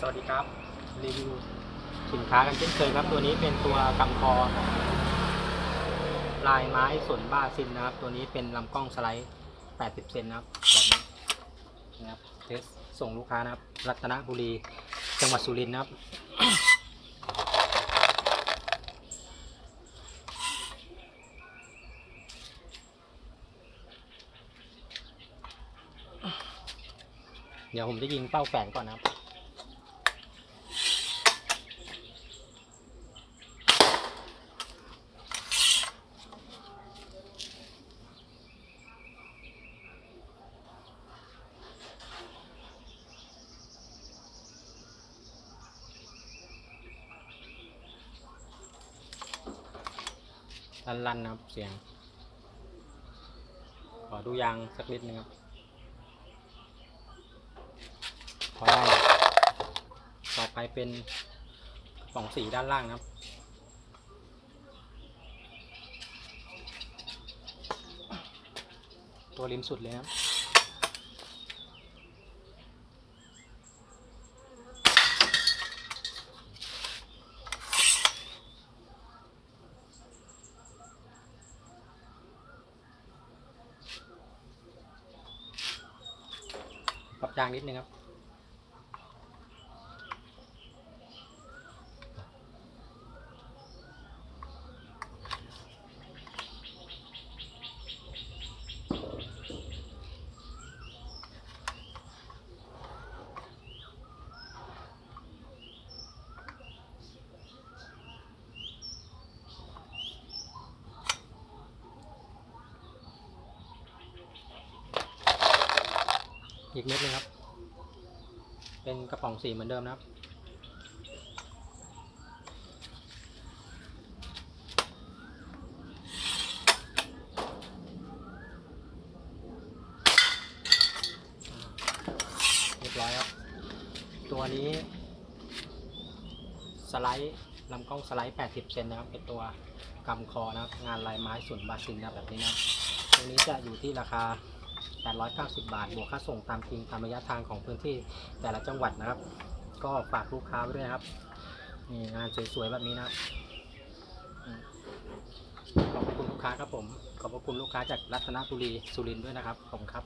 สวัสดีครับ รีวิวสินค้ากันเช่นเคยครับ ตัวนี้เป็นตัวกำคอ ลายไม้ส่วนบ้าซินนะครับ ตัวนี้เป็นลำกล้องสไลด์ 80 เซนนะครับนะครับเทสส่งลูกค้านะครับ รัตนบุรี จังหวัดสุรินทร์นะครับเดี๋ยวผมจะยิงเป้าแฝนก่อนนะครับ ลั่นๆนะครับเสียง ขอดูยางสักนิดนึงครับพอได้ต่อไปเป็นกระป๋องสีด้านล่างครับตัวริมสุดเลยนะครับ ปรับยางนิดนึงครับ อีกเม็ดนึงครับ เป็นกระป๋องสีเหมือนเดิมนะครับ เรียบร้อยครับ ตัวนี้สไลด์ลำกล้องสไลด์ 80 เซนนะครับ เป็นตัวกำคอนะครับ งานลายไม้ส่วนบาซินนะแบบนี้นะครับตัวนี้จะอยู่ที่ราคา 890 บาท บวกค่าส่งตามจริงตามระยะทางของพื้นที่แต่ละจังหวัดนะครับ ก็ฝากลูกค้าไว้ด้วยนะครับนี่งานสวยๆแบบนี้นะครับขอบคุณลูกค้าครับผม ขอบคุณลูกค้าจากรัตนบุรีสุรินทร์ด้วยนะครับผมครับ